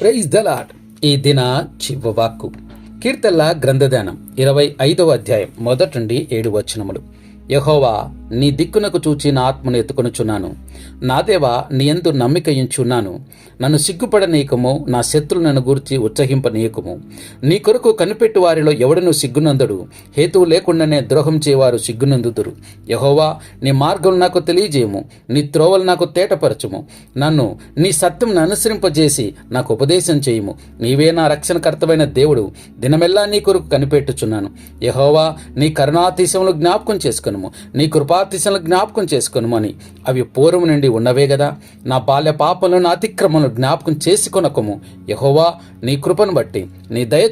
Praise the lord ఈ దిన చివ్వవాక్కు కీర్తల్ల గ్రంథదానం ఇరవై ఐదవ అధ్యాయం మొదటి నుండి ఏడు వచనములు. యహోవా నీ దిక్కునకు చూచి నా ఆత్మను ఎత్తుకొనుచున్నాను. నా దేవా నీ ఎందు నమ్మికయించున్నాను. నన్ను సిగ్గుపడనీయకము నా శత్రులు నన్ను గూర్చి ఉత్సహింపనీయకము నీ కొరకు కనిపెట్టు వారిలో ఎవడను సిగ్గునందడు. హేతువు లేకుండానే ద్రోహం చేయవారు సిగ్గునందుదురు. యహోవా నీ మార్గం నాకు తెలియజేయము. నీ త్రోవలు నాకు తేటపరచుము. నన్ను నీ సత్యం అనుసరింపజేసి నాకు ఉపదేశం చేయము. నీవే నా రక్షణకర్తమైన దేవుడు. దినమెల్లా నీ కొరకు కనిపెట్టుచున్నాను. యహోవా నీ కరుణాతిశములు జ్ఞాపకం చేసుకును నీ కృప కృపాతిశములు జ్ఞాపకం చేసుకొనుమని అవి పూర్వం నుండి ఉన్నవే కదా నా బాల్య పాపలను అతిక్రమను జ్ఞాపకం చేసుకొనకము. యహోవా నీ కృపను బట్టి నీ దయ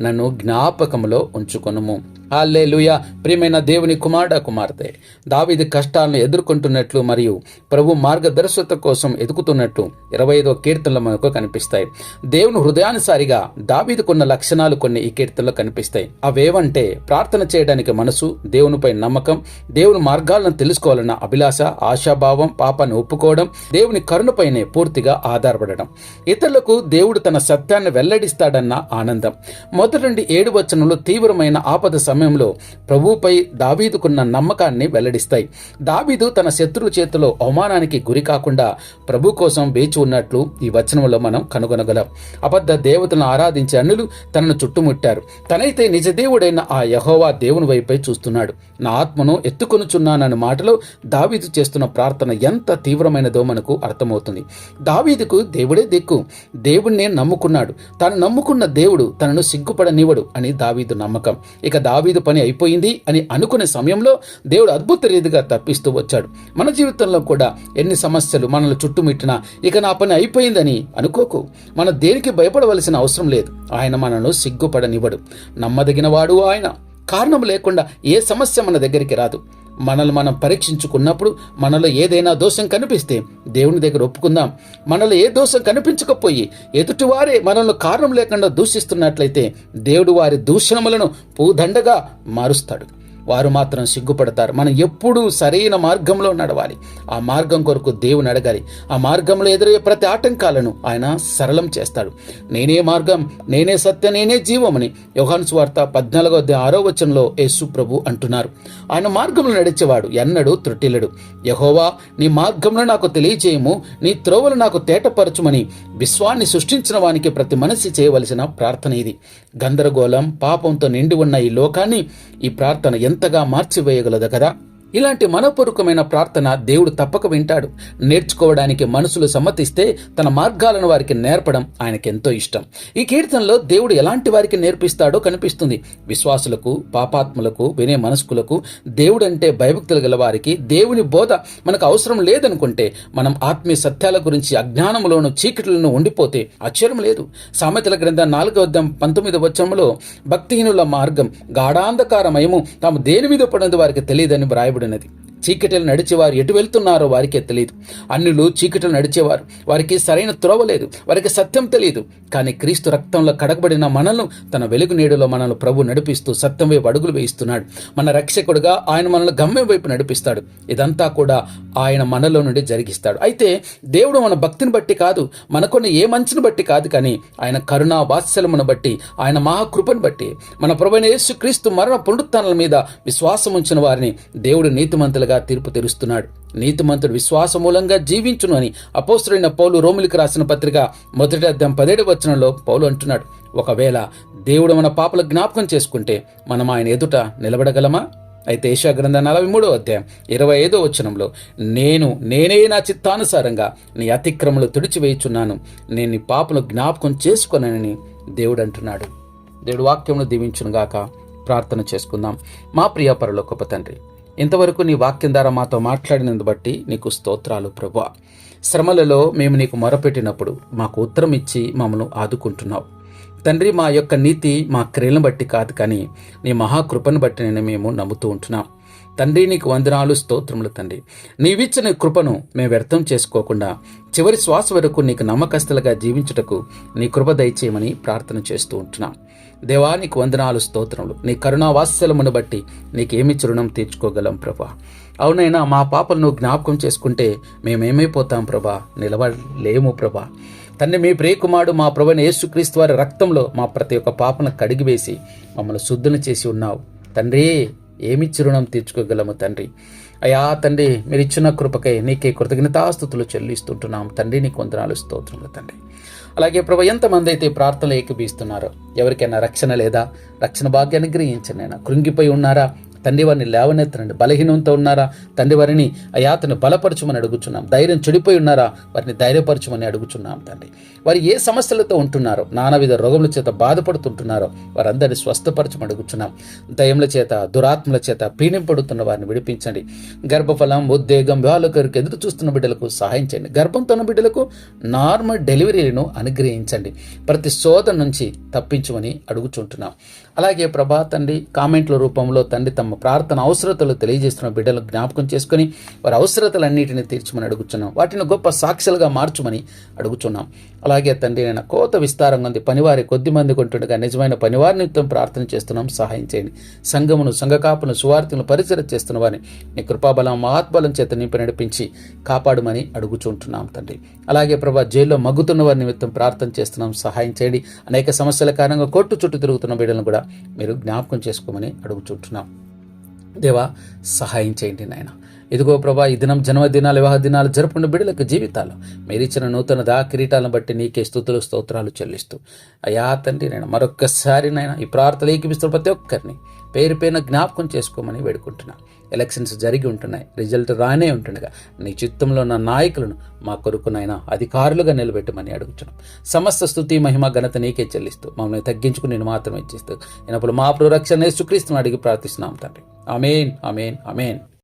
నన్ను జ్ఞాపకములో ఉంచుకొనుము. హల్లెలూయా. ప్రియమైన దేవుని కుమారుడ కుమార్తె దావిది కష్టాలను ఎదుర్కొంటున్నట్లు మరియు ప్రభు మార్గదర్శకత కోసం ఎదుగుతున్నట్లు ఇరవై ఐదో కీర్తనలు మనకు కనిపిస్తాయి. దేవుని హృదయానుసారిగా దావీదుకున్న లక్షణాలు కొన్ని ఈ కీర్తనలో కనిపిస్తాయి. అవేవంటే ప్రార్థన చేయడానికి మనసు దేవునిపై నమ్మకం దేవుని మార్గాలను తెలుసుకోవాలన్న అభిలాష ఆశాభావం పాపాన్ని ఒప్పుకోవడం దేవుని కరుణపైనే పూర్తిగా ఆధారపడడం. ఇతరులకు దేవుడు తన సత్యాన్ని వెల్లడిస్తాడన్న ఆనందం. మొదటి నుండి ఏడు వచనంలో తీవ్రమైన ఆపద సమయంలో ప్రభువుపై దావీదుకున్న నమ్మకాన్ని వెల్లడిస్తాయి. దావీదు తన శత్రువు చేతిలో అవమానానికి గురి కాకుండా ప్రభు కోసం వేచి ఉన్నట్లు ఈ వచనంలో మనం కనుగొనగలం. అబద్ధ దేవతలను ఆరాధించే అన్నులు తనను చుట్టుముట్టారు. తనైతే నిజదేవుడైన ఆ యహోవా దేవుని వైపై చూస్తున్నాడు. నా ఆత్మను ఎత్తుకొనుచున్నానన్న మాటలో దావీదు చేస్తున్న ప్రార్థన ఎంత తీవ్రమైనదో మనకు అర్థమవుతుంది. దావీదుకు దేవుడే దిక్కు. దేవుణ్ణే నమ్ముకున్నాడు. తాను నమ్ముకున్న దేవుడు తనను సిగ్గుపడనివ్వడు అని దావీదు నమ్మకం. ఇక దావీదు పని అయిపోయింది అని అనుకునే సమయంలో దేవుడు అద్భుత రీతిగా తప్పిస్తూ వచ్చాడు. మన జీవితంలో కూడా ఎన్ని సమస్యలు మనల్ని చుట్టుముట్టినా ఇక నా పని అయిపోయిందని అనుకోకు. మన దేనికి భయపడవలసిన అవసరం లేదు. ఆయన మనల్ని సిగ్గుపడనివ్వడు. నమ్మదగినవాడు ఆయన. కారణం లేకుండా ఏ సమస్య మన దగ్గరికి రాదు. మనల్ని మనం పరీక్షించుకున్నప్పుడు మనలో ఏదైనా దోషం కనిపిస్తే దేవుని దగ్గర ఒప్పుకుందాం. మనలో ఏ దోషం కనిపించకపోయి ఎదుటివారే మనల్ని కారణం లేకుండా దూషిస్తున్నట్లయితే దేవుడు వారి దూషణములను పూదండగా మారుస్తాడు. వారు మాత్రం సిగ్గుపడతారు. మనం ఎప్పుడూ సరైన మార్గంలో నడవాలి. ఆ మార్గం కొరకు దేవుని అడగాలి. ఆ మార్గంలో ఎదురయ్యే ప్రతి ఆటంకాలను ఆయన సరళం చేస్తాడు. నేనే మార్గం నేనే సత్య నేనే జీవమని యోహాను స్వార్త పద్నాలుగో అధ్యాయం ఆరో వచనంలో యేసు ప్రభు అంటున్నారు. ఆయన మార్గంలో నడిచేవాడు ఎన్నడూ త్రుటిల్లడు. యహోవా నీ మార్గంలో నాకు తెలియజేయము నీ త్రోవలు నాకు తేటపరచుమని విశ్వాన్ని సృష్టించిన వానికి ప్రతి మనిషి చేయవలసిన ప్రార్థన ఇది. గందరగోళం పాపంతో నిండి ఉన్న ఈ లోకాన్ని ఈ ప్రార్థన ఎంతగా మార్చివేయగలదు కదా? ఇలాంటి మనపూర్వకమైన ప్రార్థన దేవుడు తప్పక వింటాడు. నేర్చుకోవడానికి మనసులు సమ్మతిస్తే తన మార్గాలను వారికి నేర్పడం ఆయనకి ఎంతో ఇష్టం. ఈ కీర్తనలో దేవుడు ఎలాంటి వారికి నేర్పిస్తాడో కనిపిస్తుంది. విశ్వాసులకు పాపాత్ములకు వినే మనస్కులకు దేవుడంటే భయభక్తులు గల వారికి దేవుని బోధ మనకు అవసరం లేదనుకుంటే మనం ఆత్మీయ సత్యాల గురించి అజ్ఞానంలోను చీకటిలను ఉండిపోతే ఆశ్చర్యం లేదు. సామెతల గ్రంథం నాలుగవ పంతొమ్మిది వచ్చంలో భక్తిహీనుల మార్గం గాఢాంధకారమయము తాము దేని మీద పడినది వారికి తెలియదని చేయబడినది. చీకటిలు నడిచేవారు ఎటు వెళ్తున్నారో వారికే తెలియదు అన్నిలు చీకటిలు నడిచేవారు. వారికి సరైన త్రోవ లేదు. వారికి సత్యం తెలియదు కానీ క్రీస్తు రక్తంలో కడగబడిన మనల్ని తన వెలుగు నీడలో మనల్ని ప్రభు నడిపిస్తూ సత్యం వైపు అడుగులు వేయిస్తున్నాడు. మన రక్షకుడుగా ఆయన మనల్ని గమ్యం వైపు నడిపిస్తాడు. ఇదంతా కూడా ఆయన మనలో నుండి జరిగిస్తాడు. అయితే దేవుడు మన భక్తిని బట్టి కాదు మనకున్న ఏ మంచిని బట్టి కాదు కానీ ఆయన కరుణా వాత్సల్యమును బట్టి ఆయన మహాకృపను బట్టి మన ప్రభుణ యేసు క్రీస్తు మరణ పునరుత్నాల మీద విశ్వాసం ఉంచిన వారిని దేవుడు నీతిమంతులుగా తీర్పు తెరుస్తున్నాడు. నీతిమంతుడు విశ్వాస మూలంగా జీవించును అని అపోస్తుడైన పౌలు రోమిలికి రాసిన పత్రిక మొదటి అద్దం పదేడు వచనంలో పౌలు అంటున్నాడు. ఒకవేళ దేవుడు మన పాపల జ్ఞాపకం చేసుకుంటే మనం ఆయన ఎదుట నిలబడగలమా? అయితే ఏషా గ్రంథ నలభై మూడో అధ్యాయం ఇరవై ఐదో వచనంలో నేను నేనే నా చిత్తానుసారంగా నీ అతిక్రమలు తుడిచివేయుచున్నాను. నేను నీ పాపను జ్ఞాపకం చేసుకొనని దేవుడు అంటున్నాడు. దేవుడు వాక్యమును దీవించునుగాక ప్రార్థన చేసుకుందాం. మా ప్రియ పరలోకప తండ్రి ఇంతవరకు నీ వాక్యం ద్వారా మాతో మాట్లాడినందు బట్టి నీకు స్తోత్రాలు ప్రభా శ్రమలలో మేము నీకు మొరపెట్టినప్పుడు మాకు ఉత్తరం ఇచ్చి మమ్మల్ని ఆదుకుంటున్నావు. తండ్రి మా యొక్క నీతి మా క్రియలను బట్టి కాదు కానీ నీ మహాకృపను బట్టి నేను మేము నమ్ముతూ ఉంటున్నాం. తండ్రి నీకు వందనాలు స్తోత్రములు తండ్రి. నీవిచ్చిన కృపను మేము వ్యర్థం చేసుకోకుండా చివరి శ్వాస వరకు నీకు నమ్మకస్తులుగా జీవించుటకు నీ కృప దయచేయమని ప్రార్థన చేస్తూ ఉంటున్నాం. దేవా నీకు వందనాలు స్తోత్రములు. నీ కరుణా బట్టి నీకేమి చురుణం తీర్చుకోగలం ప్రభా. అవునైనా మా పాపలను జ్ఞాపకం చేసుకుంటే మేమేమైపోతాం ప్రభా? నిలవలేము ప్రభా. తండ్రి మీ ప్రియకుమారుడు మా ప్రభుని యేసుక్రీస్తు వారి రక్తంలో మా ప్రతి ఒక్క పాపను కడిగివేసి మమ్మల్ని శుద్ధులు చేసి ఉన్నావు. తండ్రి ఏమిచ్చి రుణం తీర్చుకోగలము తండ్రి? అయా తండ్రి మీరు ఇచ్చిన కృపకై నీకే కృతజ్ఞతాస్థుతులు చెల్లిస్తుంటున్నాం. తండ్రి నీకు వందనాలు స్తోత్రములు తండ్రి. అలాగే ప్రభు ఎంతమంది అయితే ప్రార్థనలు ఏకబీస్తున్నారో ఎవరికైనా రక్షణ లేదా రక్షణ భాగ్యాన్ని గ్రహించండి అయినా కృంగిపోయి ఉన్నారా? తండ్రి వారిని లేవనెత్తనండి. బలహీనంతో ఉన్నారా? తండ్రి వారిని అయాతను బలపరచమని అడుగుచున్నాం. ధైర్యం చెడిపోయి ఉన్నారా? వారిని ధైర్యపరచమని అడుగుచున్నాం తండ్రి. వారు ఏ సమస్యలతో ఉంటున్నారో నానావిధ రోగముల చేత బాధపడుతుంటున్నారో వారందరినీ స్వస్థపరచమని అడుగుచున్నాం. దయముల చేత దురాత్మల చేత పీడింపడుతున్న వారిని విడిపించండి. గర్భఫలం ఉద్వేగం వివాహాలకు ఎదురు చూస్తున్న బిడ్డలకు సహాయం చేయండి. గర్భంతో ఉన్న బిడ్డలకు నార్మల్ డెలివరీలను అనుగ్రహించండి. ప్రతి శోధన నుంచి తప్పించమని అడుగుచుంటున్నాం. అలాగే ప్రభా తండ్రి కామెంట్ల రూపంలో తండ్రి తమ ప్రార్థన అవసరతలు తెలియజేస్తున్న బిడ్డలు జ్ఞాపకం చేసుకొని వారి అవసరతలన్నిటిని తీర్చమని అడుగుతున్నాం వాటిని గొప్ప సాక్షులుగా మార్చమని అడుగుచున్నాం. అలాగే తండ్రి నేను కోత విస్తారంగా ఉంది. పనివారి కొద్ది మంది కొంటుండగా నిజమైన పనివారి నిమిత్తం ప్రార్థన చేస్తున్నాం. సహాయం చేయండి. సంఘమును సంఘకాపును సువార్తను పరిచర చేస్తున్న వారిని నీ కృపాబలం మహాత్బలం చేత నింపి నడిపించి కాపాడమని అడుగుచుంటున్నాం తండ్రి. అలాగే ప్రభా జైల్లో మగ్గుతున్న వారి నిమిత్తం ప్రార్థన చేస్తున్నాం. సహాయం చేయండి. అనేక సమస్యల కారణంగా కొట్టు చుట్టూ తిరుగుతున్న బిడ్డలను కూడా మీరు జ్ఞాపకం చేసుకోమని అడుగుచుంటున్నాం. దేవా సహాయం చేయండి నాయన. ఇదిగో ప్రభా ఈ దినం జన్మదినాలు వివాహ దినాలు జరుపుకున్న బిడ్డలకు జీవితాలు. మీరిచ్చిన నూతన దా కిరీటాలను బట్టి నీకే స్థుతులు స్తోత్రాలు చెల్లిస్తూ. అయా తండ్రి నేను మరొక్కసారి నాయన ఈ ప్రార్థన ఏకిపిస్తున్న ప్రతి ఒక్కరిని పేరు పైన జ్ఞాపకం చేసుకోమని వేడుకుంటున్నా. ఎలక్షన్స్ జరిగి ఉంటున్నాయి రిజల్ట్ రానే ఉంటుండగా నీ చిత్తంలో ఉన్న నాయకులను మా కొరుకునైనా అధికారులుగా నిలబెట్టమని అడుగుతున్నాం సమస్త స్థుతి మహిమ ఘనత నీకే చెల్లిస్తూ మమ్మల్ని తగ్గించుకుని నేను మాత్రమే చేస్తూ అయినప్పుడు మా ప్రొరక్షణ సుక్రీస్తుని అడిగి ప్రార్థిస్తున్నాం తండ్రి. Amen, amen, amen.